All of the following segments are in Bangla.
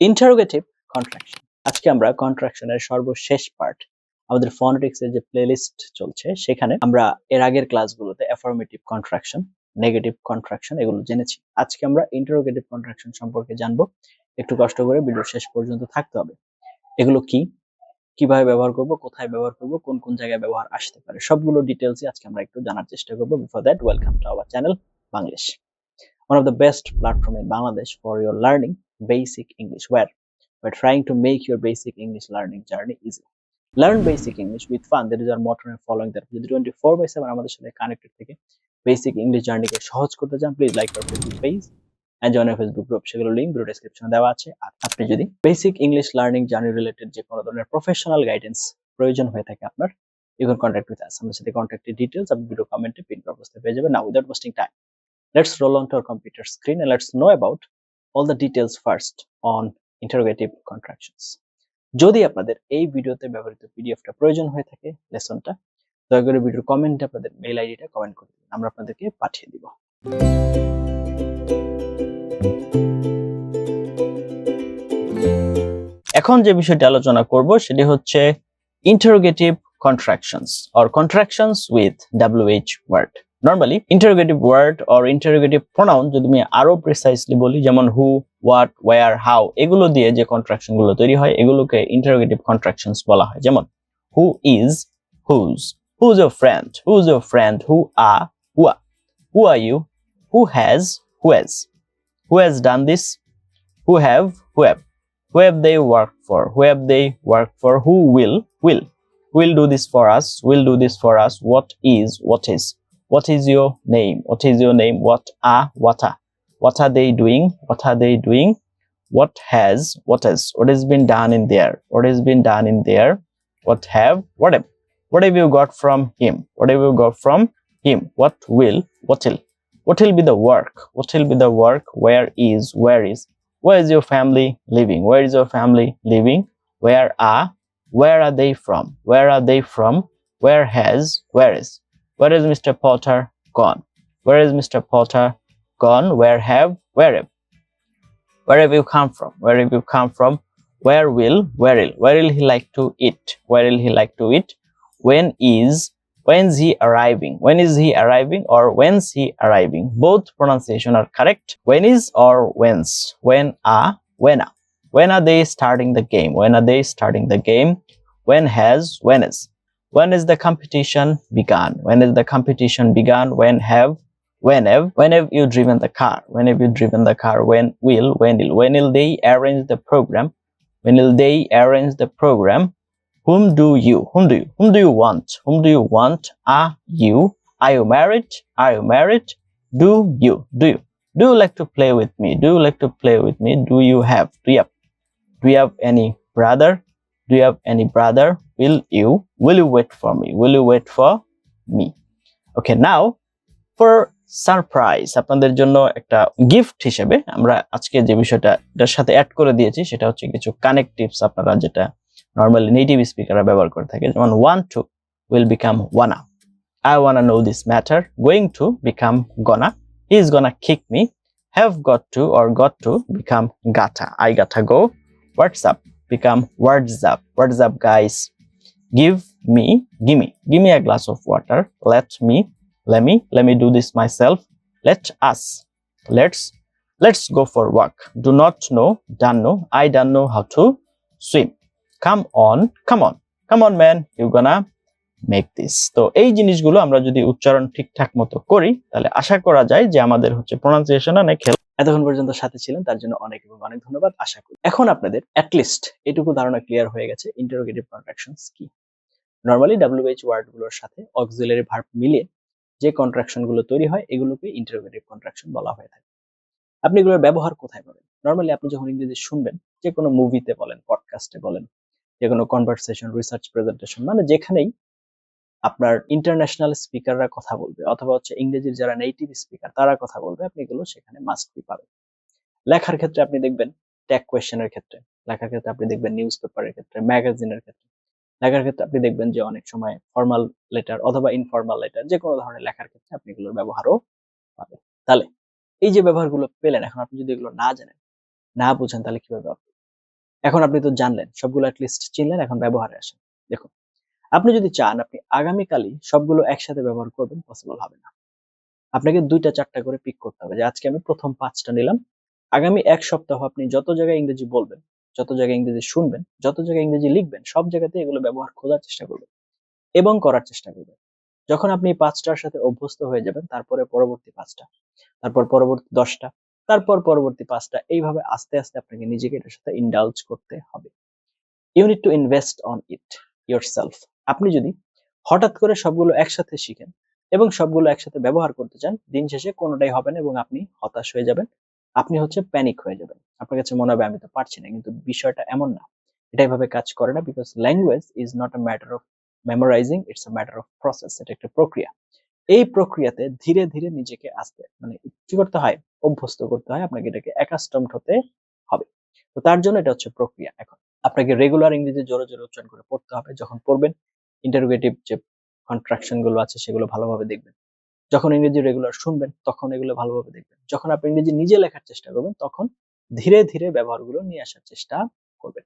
ইন্টারোগেটিভ কন্ট্রাকশন আজকে আমরা কন্ট্রাকশনের সর্বশেষ পার্ট আমাদের ফনেটিক্স এর যে প্লেলিস্ট চলছে, সেখানে আমরা এর আগের ক্লাসগুলোতে অ্যাফার্মেটিভ কন্ট্রাকশন নেগেটিভ কন্ট্রাকশন এগুলো জেনেছি। আজকে আমরা ইন্টারোগেটিভ কন্ট্রাকশন সম্পর্কে জানব। একটু কষ্ট করে ভিডিও শেষ পর্যন্ত থাকতে হবে। এগুলো কি? কীভাবে ব্যবহার করব? কোথায় ব্যবহার করব? কোন কোন জায়গায় ব্যবহার আসতে পারে? সবগুলো ডিটেলসই আজকে আমরা একটু জানার চেষ্টা করব। Before that welcome to our channel Banglish one of the best platform in Bangladesh for your learning basic English where we're trying to make your basic English learning journey easy. Learn basic English with fun. That is our motto and following that. যদি 24 by 7 আমাদের সাথে কানেক্টেড থেকে বেসিক ইংলিশ জার্নিকে সহজ করতে চান please like our Facebook page and join Facebook group সেগুলো লিঙ্ক ভিডিও ডেসক্রিপশনে দেওয়া আছে আর আপনি যদি basic English learning journey related যে কোনো ধরনের প্রফেশনাল গাইডেন্স প্রয়োজন হয়ে থাকে আপনার you can contact with us আমাদের সাথে কন্ট্যাক্টের ডিটেলস আপনি ভিডিও কমেন্টে পিন অবস্থায় পেয়ে যাবেন না without wasting time let's roll onto our computer screen and let's know about all the details first on interrogative contractions. যদি আপনাদের এই ভিডিওতে ব্যবহৃত পিডিএফটা প্রয়োজন হয়ে থাকে, লেসনটা, দয়া করে ভিডিওর কমেন্টে আপনাদের মেল আইডিটা কমেন্ট করে দিন, আমরা আপনাদেরকে পাঠিয়ে দিব। এখন যে বিষয়টি আলোচনা করব, সেটি হচ্ছে interrogative contractions, or contractions with wh word normally interrogative word or interrogative pronoun যদি আমি আরও প্রিসাইসলি বলি, যেমন হু হোয়াট ওয়ার হাউ এগুলো দিয়ে যে কন্ট্রাকশনগুলো তৈরি হয়, এগুলোকে ইন্টারোগেটিভ কন্ট্রাকশনস বলা হয়। যেমন who is whose whose your friend whose your friend who are who're who are you who has has who has done this who have who have who have they work for who have they work for who will will will do this for us, will do this for us, what is what is what is your name? What is your name? What are what are what are they doing? What are they doing? What has what has what has been done in there? What has been done in there? What have what have what have you got from him? What have you got from him? What will what will? What will be the work? What will be the work? Where is where is where is your family living? Where is your family living? Where are where are they from? Where are they from? Where has where is where is Mr. Potter gone? Where is Mr. Potter gone? Where have, where have? Where have you come from? Where have you come from? Where will, where will? Where will he like to eat? Where will he like to eat? When is, when's he arriving? When is he arriving or when's he arriving? Both pronunciation are correct. When is or when's? When are, when are? When are they starting the game? When are they starting the game? When has, when is? When is the competition begun? When is the competition begun? When have when have when have you driven the car? When have you driven the car? When will when will? When will they arrange the program? When will they arrange the program? Whom do you whom do you whom do you want? Whom do you want? Are you are you married? Are you married? Do you do you do you like to play with me? Do you like to play with me? Do you have do you have, do you have any brother do you have any brother? Will you? Will you wait for me? Will you wait for me? Okay, now, for surprise আপনাদের জন্য একটা গিফট হিসেবে আমরা আজকে যে বিষয়টা সাথে অ্যাড করে দিয়েছি, সেটা হচ্ছে কিছু কানেক্টিভস আপনারা যেটা নর্মালি নেটিভ স্পিকাররা ব্যবহার করে থাকে। যেমন want to will become wanna I wanna know this matter going to become gonna is gonna kick me have got to or got to become gotta I gotta go what's up become words up words up guys give me give me give me a glass of water let me let me let me do this myself let us let's let's go for walk do not know don't know i don't know how to swim come on come on come on man you gonna make this তো এই জিনিসগুলো আমরা যদি উচ্চারণ ঠিকঠাক মতো করি তাহলে আশা করা যায় যে আমাদের হচ্ছে প্রোনাউন্সিয়েশন অনেক এতক্ষণ পর্যন্ত সাথে ছিলেন, তার জন্য অনেক এবং অনেক ধন্যবাদ। আশা করি এখন আপনাদের অ্যাটলিস্ট এটুকু ধারণা ক্লিয়ার হয়ে গেছে ইন্টারোগেটিভ কন্ট্রাকশনস কি। নর্মালি ডাব্লিউএইচ ওয়ার্ডগুলোর সাথে অক্সিলারি ভার্ব মিলিয়ে যে কন্ট্রাকশনগুলো তৈরি হয়, এগুলোকে ইন্টারোগেটিভ কন্ট্রাকশন বলা হয়ে থাকে। আপনি এগুলোর ব্যবহার কোথায় পাবেন? নর্মালি আপনি যখন ইংরেজি শুনবেন, যে কোনো মুভিতে বলেন পডকাস্টে বলেন, যে কোনো কনভারসেশন রিসার্চ প্রেজেন্টেশন মানে যেখানেই আপনার ইন্টারন্যাশনাল স্পিকাররা কথা বলবে, অথবা হচ্ছে ইংরেজির যারা নেটিভ স্পিকার তারা কথা বলবে, আপনি এগুলো সেখানে মাস্ট বি পাবেন। লেখার ক্ষেত্রে আপনি দেখবেন ট্যাগ কোয়েশ্চেনের ক্ষেত্রে, লেখার ক্ষেত্রে আপনি দেখবেন নিউজ পেপারের ক্ষেত্রে ম্যাগাজিনের ক্ষেত্রে। লেখার ক্ষেত্রে আপনি দেখবেন যে অনেক সময় ফর্মাল লেটার অথবা ইনফর্মাল লেটার যে কোনো ধরনের লেখার ক্ষেত্রে আপনি এগুলোর ব্যবহারও পাবেন। তাহলে এই যে ব্যবহারগুলো পেলেন, এখন আপনি যদি এগুলো না জানেন, না বুঝেন তাহলে কীভাবে এখন আপনি তো জানলেন, সবগুলো লিস্ট চিনলেন, এখন ব্যবহারে আসেন। দেখুন আপনি যদি চান, আপনি আগামীকালই সবগুলো একসাথে ব্যবহার করবেন পসিবল হবে না। আপনাকে দুইটা, চারটা করে পিক করতে হবে। যে আজকে আমি প্রথম পাঁচটা নিলাম, আগামী এক সপ্তাহ আপনি যত জায়গায় ইংরেজি বলবেন, যত জায়গায় ইংরেজি শুনবেন, যত জায়গায় ইংরেজি লিখবেন, সব জায়গাতে এগুলো ব্যবহার খোঁজার চেষ্টা করবেন এবং করার চেষ্টা করবেন। যখন আপনি পাঁচটার সাথে অভ্যস্ত হয়ে যাবেন, তারপরে পরবর্তী পাঁচটা, তারপর পরবর্তী দশটা, তারপর পরবর্তী পাঁচটা, এইভাবে আস্তে আস্তে আপনাকে নিজেকে এটার সাথে ইন্ডালজ করতে হবে। You need to invest on itself আপনি যদি হঠাৎ করে সবগুলো একসাথে শিখেন এবং সবগুলো একসাথে ব্যবহার করতে চান, দিন শেষে কোনোটাই হবে না এবং আপনি হতাশ হয়ে যাবেন। আপনি হচ্ছে প্যানিক হয়ে যাবেন। আপনার কাছে মনে হবে, আমি তো পারছি না। কিন্তু বিষয়টা এমন না। এটা এভাবে কাজ করে না because language is not a matter of memorising it's a matter of process এটা একটা প্রক্রিয়া। এই প্রক্রিয়াতে ধীরে ধীরে নিজেকে আসতে মানে কি করতে হয়? অভ্যস্ত করতে হয়। আপনাকে এটাকে অ্যাকাস্টমড হতে হবে। তো তার জন্য এটা হচ্ছে প্রক্রিয়া এখন। আপনাকে রেগুলার ইংরেজি জোরে জোরে উচ্চারণ করে পড়তে হবে। যখন পড়বেন ইন্টারোগেটিভ যে কন্ট্রাকশনগুলো আছে সেগুলো ভালোভাবে দেখবেন। যখন ইংরেজি রেগুলার শুনবেন, তখন এগুলো ভালোভাবে দেখবেন। যখন আপনি ইংরেজি নিজে লেখার চেষ্টা করবেন, তখন ধীরে ধীরে ব্যবহারগুলো নিয়ে আসার চেষ্টা করবেন।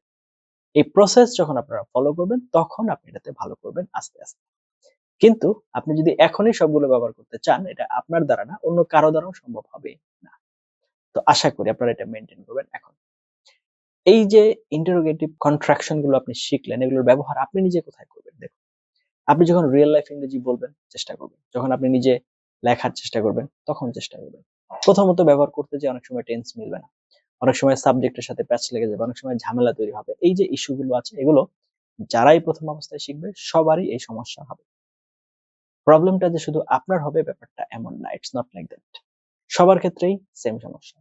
এই প্রসেস যখন আপনারা ফলো করবেন, তখন আপনি এটাতে ভালো করবেন আস্তে আস্তে। কিন্তু আপনি যদি এখনই সবগুলো ব্যবহার করতে চান, এটা আপনার দ্বারা না, অন্য কারও দ্বারাও সম্ভব হবে না। তো আশা করি আপনারা এটা মেনটেন করবেন এখন। এই যে ইন্টারোগেটিভ কন্ট্রাকশনগুলো আপনি শিখলেন, এগুলোর ব্যবহার আপনি নিজে কোথায় করবেন? দেখুন আপনি যখন রিয়েল লাইফ ইংরেজি বলবেন, চেষ্টা করবেন। যখন আপনি নিজে লেখার চেষ্টা করবেন, তখন চেষ্টা করবেন। প্রথমত ব্যবহার করতে যে অনেক সময় টেন্স মিলবে না। অনেক সময় সাবজেক্টের সাথে প্যাচ লেগে যাবে, অনেক সময় ঝামেলা তৈরি হবে। এই যে ইস্যুগুলো আছে, এগুলো যারাই প্রথম অবস্থায় শিখবে, সবারই এই সমস্যা হবে। প্রবলেমটা যে শুধু আপনার হবে, ব্যাপারটা এমন না ইটস নট লাইক দ্যাট সবার ক্ষেত্রেই সেম সমস্যা।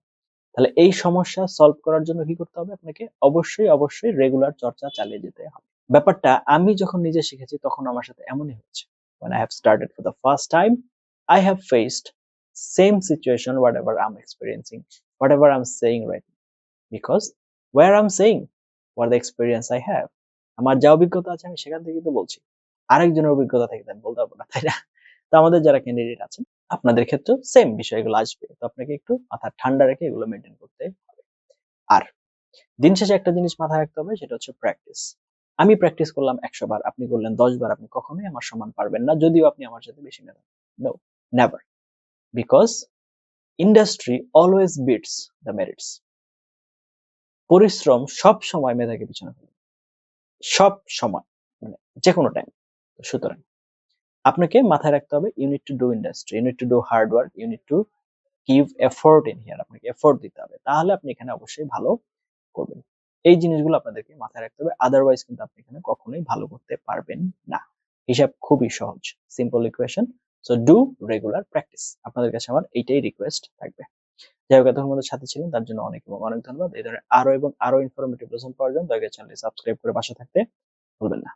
তাহলে এই সমস্যা সলভ করার জন্য কি করতে হবে আপনাকে? অবশ্যই অবশ্যই রেগুলার চর্চা চালিয়ে যেতে হবে। ব্যাপারটা আমি যখন নিজে শিখেছি তখন আমার সাথে এমনই হচ্ছে when I have started for the first time, I have faced same situation, whatever I'm experiencing, whatever I'm saying right now. Because where I'm saying, what the experience I have. আমার যা অভিজ্ঞতা আছে আমি সেখান থেকেই তো বলছি। আরেকজনের অভিজ্ঞতা থেকে আমি বলতে পারব না, তাই না? তো আমাদের যারা ক্যান্ডিডেট আছেন, আপনাদের ক্ষেত্রেও সেম বিষয়গুলো আসবে। তো আপনাকে একটু মাথা ঠান্ডা রেখে এগুলো মেনটেন করতে হবে। আর দিন শেষে একটা জিনিস মাথায় রাখতে হবে, সেটা হচ্ছে প্র্যাকটিস আমি প্র্যাকটিস করলাম একশো বার। আপনি করলেন দশ বার, আপনি কখনোই আমার সমান পারবেন না, যদিও আপনি আমার সাথে বেশি নেবেন। No never because industry always beats the merits পরিশ্রম সব সময় মেধাকে পিছনে ফেলে সব সময় মানে যে কোনো টাইম সুতরাং আপনাকে মাথায় রাখতে হবে you need to do industry you need to do hard work you need to give effort in here আপনাকে এফোর্ট দিতে হবে। তাহলে আপনি এখানে অবশ্যই ভালো করবেন। এই জিনিসগুলো আপনাদেরকে মাথায় রাখতে হবে আদারওয়াইজ কিন্তু আপনি এখানে কখনোই ভালো করতে পারবেন না। হিসাব খুবই সহজ simple equation so do regular practice আপনাদের কাছে আমার এইটাই রিকোয়েস্ট থাকবে। যাই হোক, এতক্ষণ আমাদের সাথে ছিলেন, তার জন্য অনেক এবং অনেক ধন্যবাদ। এই ধরনের আরও এবং আরও ইনফরমেটিভ লেসন পাওয়ার জন্য দয়া চ্যানেলটি সাবস্ক্রাইব করে পাশে থাকতে ভুলবেন না।